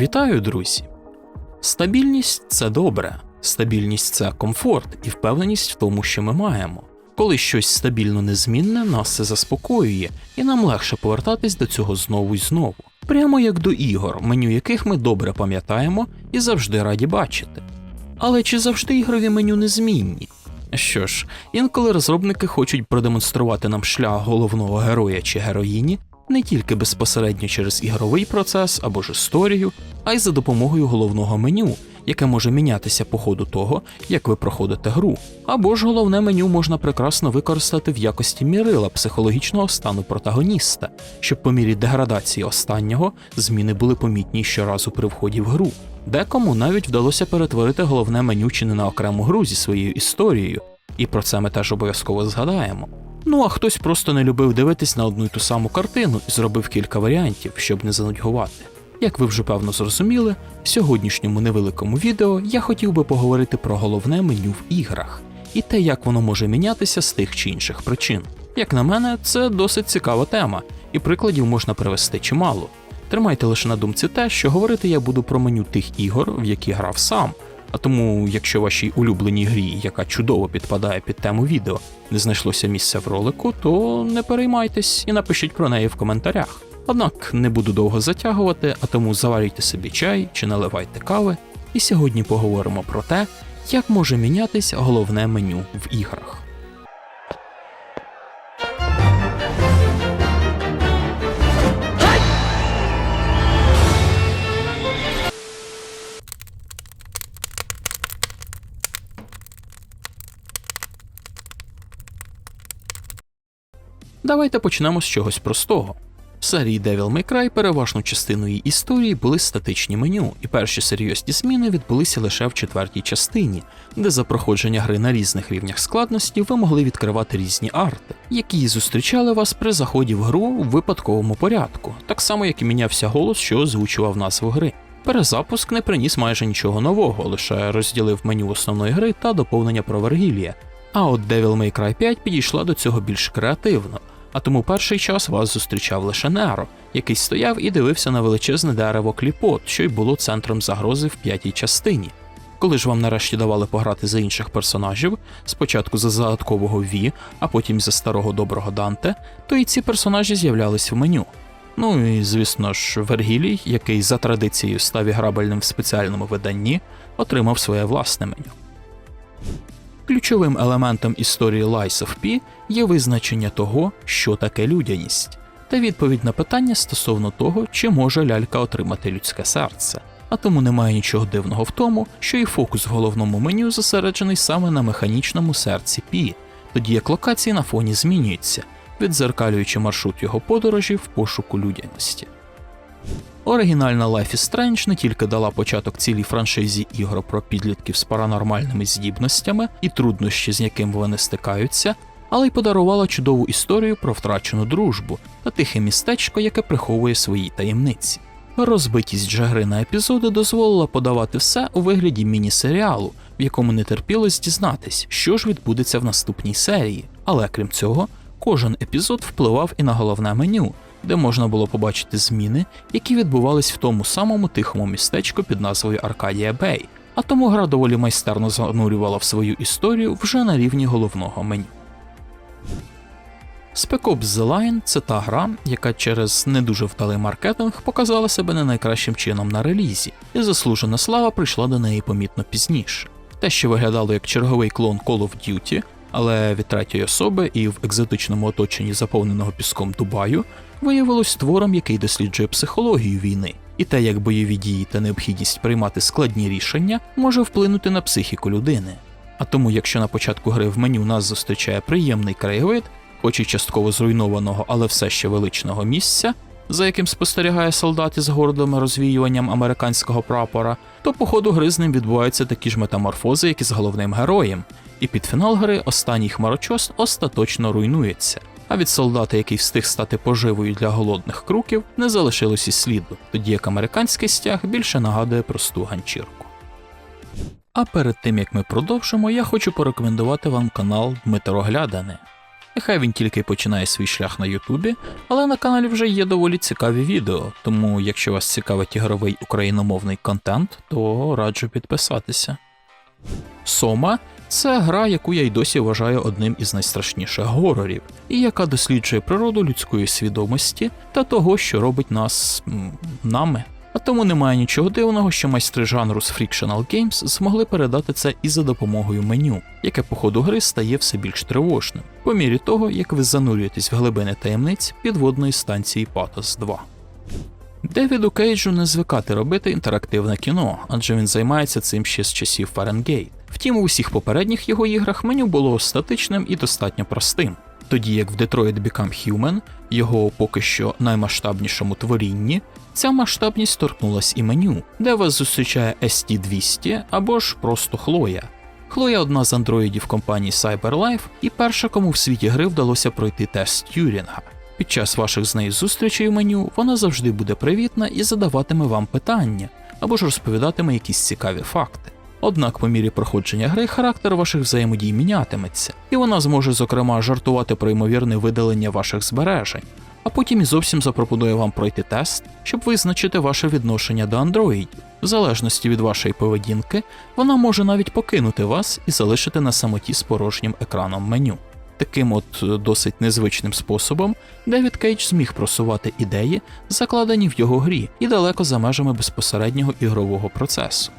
Вітаю, друзі! Стабільність це добре, стабільність це комфорт і впевненість в тому, що ми маємо. Коли щось стабільно незмінне, нас це заспокоює, і нам легше повертатись до цього знову й знову. Прямо як до ігор, меню яких ми добре пам'ятаємо і завжди раді бачити. Але чи завжди ігрові меню незмінні? Що ж, інколи розробники хочуть продемонструвати нам шлях головного героя чи героїні не тільки безпосередньо через ігровий процес або ж історію, а й за допомогою головного меню, яке може мінятися по ходу того, як ви проходите гру. Або ж головне меню можна прекрасно використати в якості мірила психологічного стану протагоніста, щоб по мірі деградації останнього зміни були помітні щоразу при вході в гру. Декому навіть вдалося перетворити головне меню чи не на окрему гру зі своєю історією, і про це ми теж обов'язково згадаємо. Ну а хтось просто не любив дивитись на одну й ту саму картину і зробив кілька варіантів, щоб не занудьгувати. Як ви вже певно зрозуміли, в сьогоднішньому невеликому відео я хотів би поговорити про головне меню в іграх і те, як воно може мінятися з тих чи інших причин. Як на мене, це досить цікава тема, і прикладів можна привести чимало. Тримайте лише на думці те, що говорити я буду про меню тих ігор, в які грав сам. А тому, якщо вашій улюбленій грі, яка чудово підпадає під тему відео, не знайшлося місця в ролику, то не переймайтесь і напишіть про неї в коментарях. Однак не буду довго затягувати, а тому заварюйте собі чай чи наливайте кави, і сьогодні поговоримо про те, як може мінятись головне меню в іграх. Давайте почнемо з чогось простого. В серії Devil May Cry переважну частину її історії були статичні меню, і перші серйозні зміни відбулися лише в четвертій частині, де за проходження гри на різних рівнях складності ви могли відкривати різні арти, які зустрічали вас при заході в гру в випадковому порядку, так само як і мінявся голос, що озвучував назву гри. Перезапуск не приніс майже нічого нового, лише розділив меню основної гри та доповнення про Вергілія. А от Devil May Cry 5 підійшла до цього більш креативно, а тому перший час вас зустрічав лише Неро, який стояв і дивився на величезне дерево кліпот, що й було центром загрози в п'ятій частині. Коли ж вам нарешті давали пограти за інших персонажів, спочатку за загадкового Ві, а потім за старого доброго Данте, то і ці персонажі з'являлись в меню. Ну і звісно ж, Вергілій, який за традицією став іграбельним в спеціальному виданні, отримав своє власне меню. Ключовим елементом історії Lies of P є визначення того, що таке людяність, та відповідь на питання стосовно того, чи може лялька отримати людське серце. А тому немає нічого дивного в тому, що і фокус в головному меню зосереджений саме на механічному серці Пі, тоді як локації на фоні змінюються, відзеркалюючи маршрут його подорожі в пошуку людяності. Оригінальна Life is Strange не тільки дала початок цілій франшизі ігор про підлітків з паранормальними здібностями і труднощі, з якими вони стикаються, але й подарувала чудову історію про втрачену дружбу та тихе містечко, яке приховує свої таємниці. Розбитість же гри на епізоди дозволила подавати все у вигляді міні-серіалу, в якому не терпілось дізнатись, що ж відбудеться в наступній серії. Але крім цього, кожен епізод впливав і на головне меню, де можна було побачити зміни, які відбувались в тому самому тихому містечку під назвою Аркадія Бей, а тому гра доволі майстерно занурювала в свою історію вже на рівні головного меню. Spec Ops The Line – це та гра, яка через не дуже вдалий маркетинг показала себе не найкращим чином на релізі, і заслужена слава прийшла до неї помітно пізніше. Те, що виглядало як черговий клон Call of Duty, але від третьої особи і в екзотичному оточенні заповненого піском Дубаю, виявилось твором, який досліджує психологію війни, і те, як бойові дії та необхідність приймати складні рішення може вплинути на психіку людини. А тому, якщо на початку гри в меню нас зустрічає приємний краєвид, хоч і частково зруйнованого, але все ще величного місця, за яким спостерігає солдат із гордим розвіюванням американського прапора, то по ходу гри з ним відбуваються такі ж метаморфози, як і з головним героєм, і під фінал гри останній хмарочос остаточно руйнується. А від солдата, який встиг стати поживою для голодних круків, не залишилось і сліду, тоді як американський стяг більше нагадує просту ганчірку. А перед тим як ми продовжимо, я хочу порекомендувати вам канал Дмитро Глядане. Нехай він тільки починає свій шлях на Ютубі, але на каналі вже є доволі цікаві відео, тому якщо вас цікавить ігровий україномовний контент, то раджу підписатися. Сома це гра, яку я й досі вважаю одним із найстрашніших горорів, і яка досліджує природу людської свідомості та того, що робить нас нами. А тому немає нічого дивного, що майстри жанру з Frictional Games змогли передати це і за допомогою меню, яке по ходу гри стає все більш тривожним, по мірі того, як ви занурюєтесь в глибини таємниць підводної станції Патос 2. Девіду Кейджу не звикати робити інтерактивне кіно, адже він займається цим ще з часів Фаренгейт. Втім, у всіх попередніх його іграх меню було статичним і достатньо простим. Тоді як в Detroit Become Human, його поки що наймасштабнішому творінні, ця масштабність торкнулась і меню, де вас зустрічає ST200 або ж просто Хлоя. Хлоя одна з андроїдів компанії CyberLife і перша, кому в світі гри вдалося пройти тест Тюрінга. Під час ваших з нею зустрічей в меню вона завжди буде привітна і задаватиме вам питання або ж розповідатиме якісь цікаві факти. Однак по мірі проходження гри характер ваших взаємодій мінятиметься, і вона зможе, зокрема, жартувати про ймовірне видалення ваших збережень, а потім і зовсім запропонує вам пройти тест, щоб визначити ваше відношення до андроїдів. В залежності від вашої поведінки, вона може навіть покинути вас і залишити на самоті з порожнім екраном меню. Таким от е, досить незвичним способом Девід Кейдж зміг просувати ідеї, закладені в його грі, і далеко за межами безпосереднього ігрового процесу.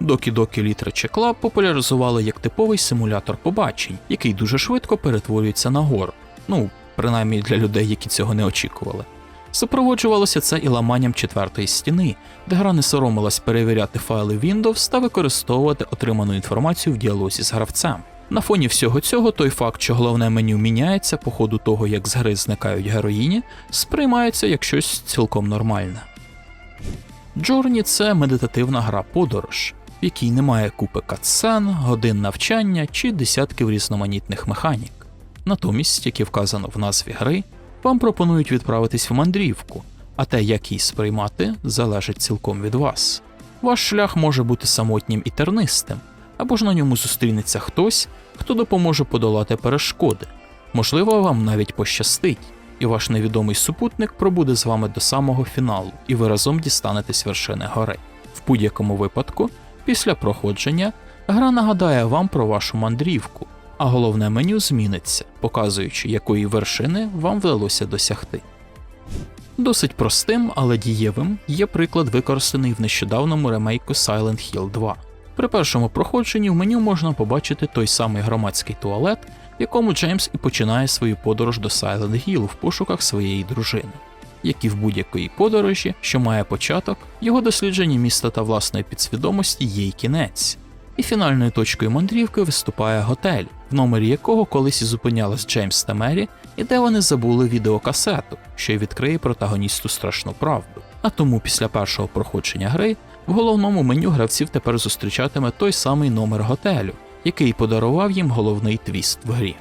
Докі Докі Literature Club популяризували як типовий симулятор побачень, який дуже швидко перетворюється на гор. Ну, принаймні для людей, які цього не очікували. Супроводжувалося це і ламанням четвертої стіни, де гра не соромилась перевіряти файли Windows та використовувати отриману інформацію в діалозі з гравцем. На фоні всього цього той факт, що головне меню міняється по ходу того, як з гри зникають героїні, сприймається як щось цілком нормальне. Джорні це медитативна гра подорож, в якій немає купи катсцен, годин навчання чи десятків різноманітних механік. Натомість, як і вказано в назві гри, вам пропонують відправитись в мандрівку, а те, як її сприймати, залежить цілком від вас. Ваш шлях може бути самотнім і тернистим, або ж на ньому зустрінеться хтось, хто допоможе подолати перешкоди. Можливо, вам навіть пощастить, і ваш невідомий супутник пробуде з вами до самого фіналу, і ви разом дістанетесь вершини гори. В будь-якому випадку, після проходження, гра нагадає вам про вашу мандрівку, а головне меню зміниться, показуючи, якої вершини вам вдалося досягти. Досить простим, але дієвим є приклад, використаний в нещодавному ремейку Silent Hill 2. При першому проходженні в меню можна побачити той самий громадський туалет, в якому Джеймс і починає свою подорож до Silent Hill в пошуках своєї дружини. Як і в будь-якої подорожі, що має початок, його дослідження міста та власної підсвідомості є й кінець. І фінальною точкою мандрівки виступає готель, в номері якого колись і зупинялись Джеймс та Мері, і де вони забули відеокасету, що й відкриє протагоністу страшну правду. А тому після першого проходження гри в головному меню гравців тепер зустрічатиме той самий номер готелю, який подарував їм головний твіст в грі.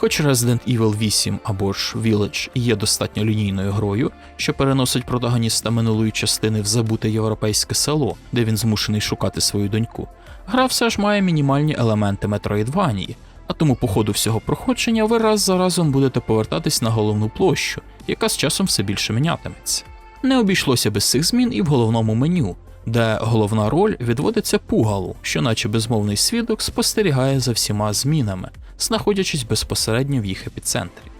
Хоч Resident Evil 8 або ж Village є достатньо лінійною грою, що переносить протагоніста минулої частини в забуте європейське село, де він змушений шукати свою доньку, гра все ж має мінімальні елементи Метроїдванії, а тому по ходу всього проходження ви раз за разом будете повертатись на головну площу, яка з часом все більше мінятиметься. Не обійшлося без цих змін і в головному меню, де головна роль відводиться пугалу, що, наче безмовний свідок, спостерігає за всіма змінами, знаходячись безпосередньо в їх епіцентрі.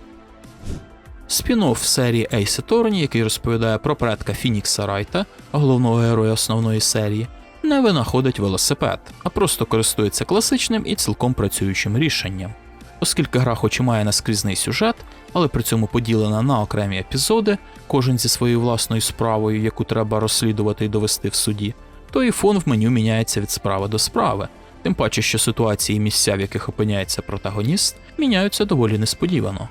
Спін-офф серії Ace Attorney, який розповідає про предка Фінікса Райта, головного героя основної серії, не винаходить велосипед, а просто користується класичним і цілком працюючим рішенням. Оскільки гра хоч і має наскрізний сюжет, але при цьому поділена на окремі епізоди, кожен зі своєю власною справою, яку треба розслідувати і довести в суді, то і фон в меню міняється від справи до справи, тим паче, що ситуації і місця, в яких опиняється протагоніст, міняються доволі несподівано.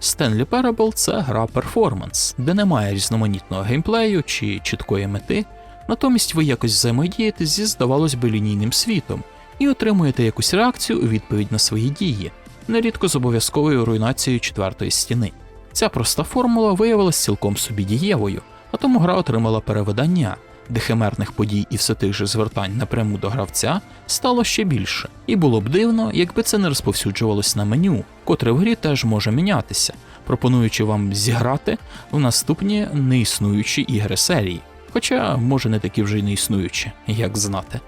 Stanley Parable – це гра перформанс, де немає різноманітного геймплею чи чіткої мети, натомість ви якось взаємодієте зі, здавалось би, лінійним світом і отримуєте якусь реакцію у відповідь на свої дії, нерідко з обов'язковою руйнацією четвертої стіни. Ця проста формула виявилась цілком собі дієвою, а тому гра отримала перевидання, де химерних подій і все тих же звертань напряму до гравця стало ще більше. І було б дивно, якби це не розповсюджувалось на меню, котре в грі теж може мінятися, пропонуючи вам зіграти в наступні неіснуючі ігри серії. Хоча, може, не такі вже й неіснуючі, як знати.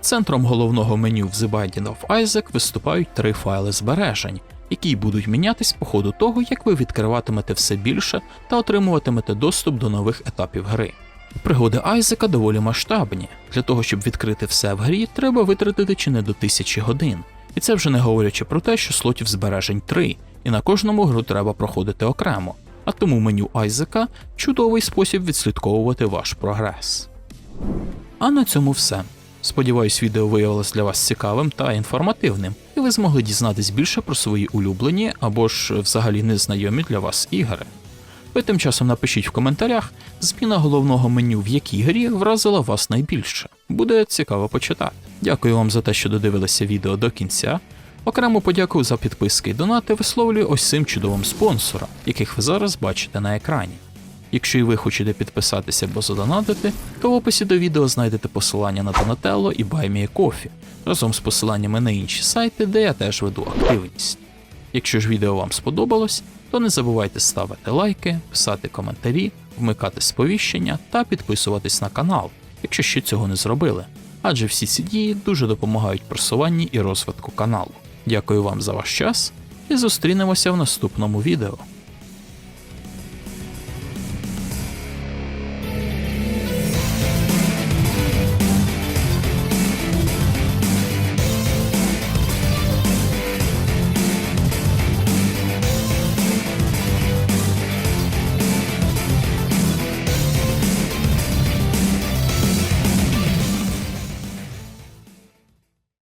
Центром головного меню в The Binding of Isaac виступають три файли збережень, які будуть мінятись по ходу того, як ви відкриватимете все більше та отримуватимете доступ до нових етапів гри. Пригоди Айзека доволі масштабні. Для того, щоб відкрити все в грі, треба витратити чи не до тисячі годин. І це вже не говорячи про те, що слотів збережень 3, і на кожному гру треба проходити окремо. А тому меню Айзека чудовий спосіб відслідковувати ваш прогрес. А на цьому все. Сподіваюсь, відео виявилось для вас цікавим та інформативним, і ви змогли дізнатись більше про свої улюблені або ж взагалі незнайомі для вас ігри. Ви тим часом напишіть в коментарях, зміна головного меню в якій грі вразила вас найбільше. Буде цікаво почитати. Дякую вам за те, що додивилися відео до кінця. Окремо подякую за підписки і донати висловлюю ось цим чудовим спонсорам, яких ви зараз бачите на екрані. Якщо і ви хочете підписатися або задонатити, то в описі до відео знайдете посилання на Donatello і BuyMeACoffee, разом з посиланнями на інші сайти, де я теж веду активність. Якщо ж відео вам сподобалось, то не забувайте ставити лайки, писати коментарі, вмикати сповіщення та підписуватись на канал, якщо ще цього не зробили. Адже всі ці дії дуже допомагають просуванні і розвитку каналу. Дякую вам за ваш час і зустрінемося в наступному відео.